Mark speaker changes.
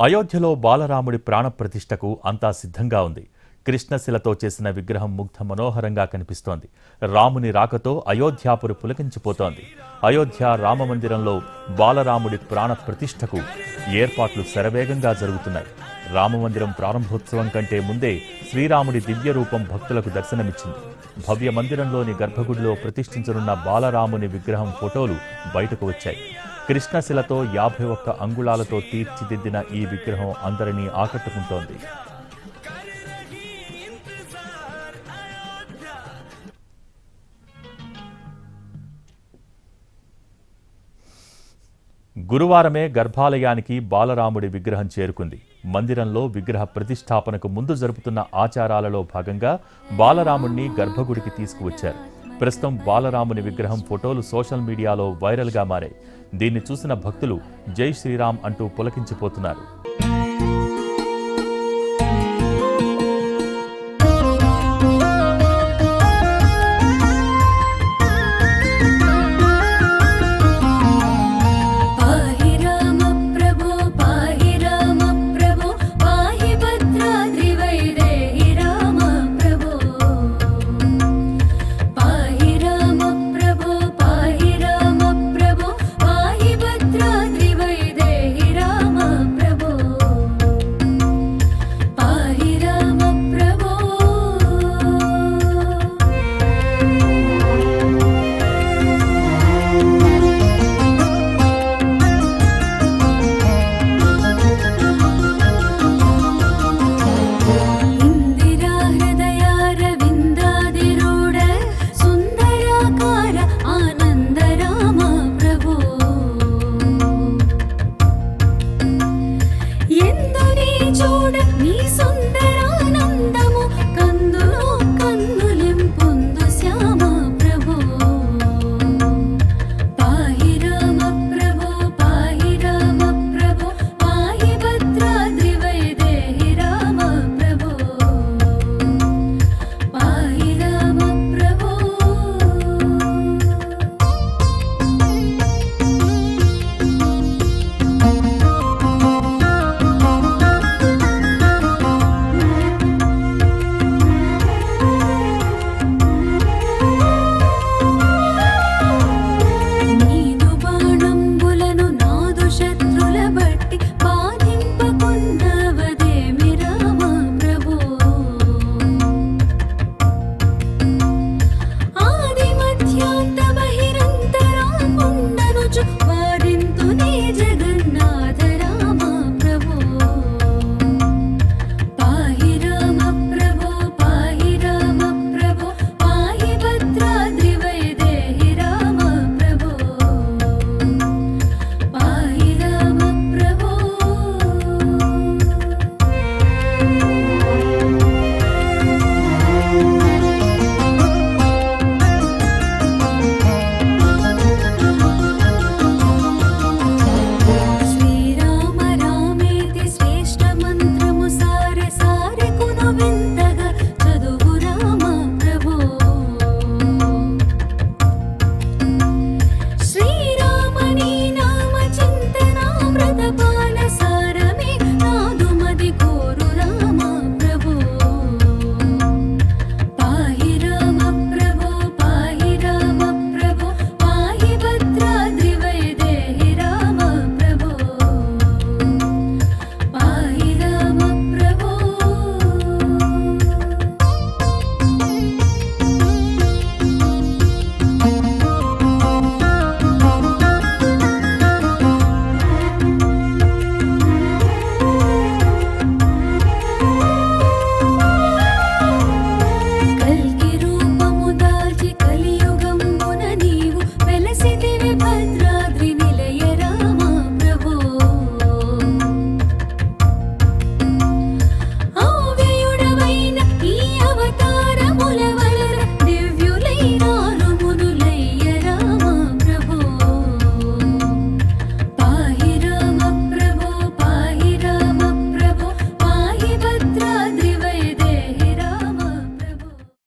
Speaker 1: అయోధ్యలో బాలరాముడి ప్రాణప్రతిష్ఠకు అంతా సిద్ధంగా ఉంది. కృష్ణశిలతో చేసిన విగ్రహం ముగ్ధ మనోహరంగా కనిపిస్తోంది. రాముని రాకతో అయోధ్యాపురి పులకించిపోతోంది. అయోధ్య రామమందిరంలో బాలరాముడి ప్రాణప్రతిష్ఠకు ఏర్పాట్లు శరవేగంగా జరుగుతున్నాయి. రామమందిరం ప్రారంభోత్సవం కంటే ముందే శ్రీరాముడి దివ్య రూపం భక్తులకు దర్శనమిచ్చింది. భవ్య మందిరంలోని గర్భగుడిలో ప్రతిష్ఠించనున్న బాలరాముని విగ్రహం ఫోటోలు బయటకు వచ్చాయి. కృష్ణశిలతో యాభై ఒక్క అంగుళాలతో తీర్చిదిద్దిన ఈ విగ్రహం అందరినీ ఆకట్టుకుంటోంది. గురువారమే గర్భాలయానికి బాలరాముడి విగ్రహం చేరుకుంది. మందిరంలో విగ్రహ ప్రతిష్టాపనకు ముందు జరుపుతున్న ఆచారాలలో భాగంగా బాలరాముణ్ణి గర్భగుడికి తీసుకువచ్చారు. ప్రస్తుతం బాలరాముని విగ్రహం ఫోటోలు సోషల్ మీడియాలో వైరల్గా మారాయి. దీన్ని చూసిన భక్తులు జై శ్రీరామ్ అంటూ పులకించిపోతున్నారు.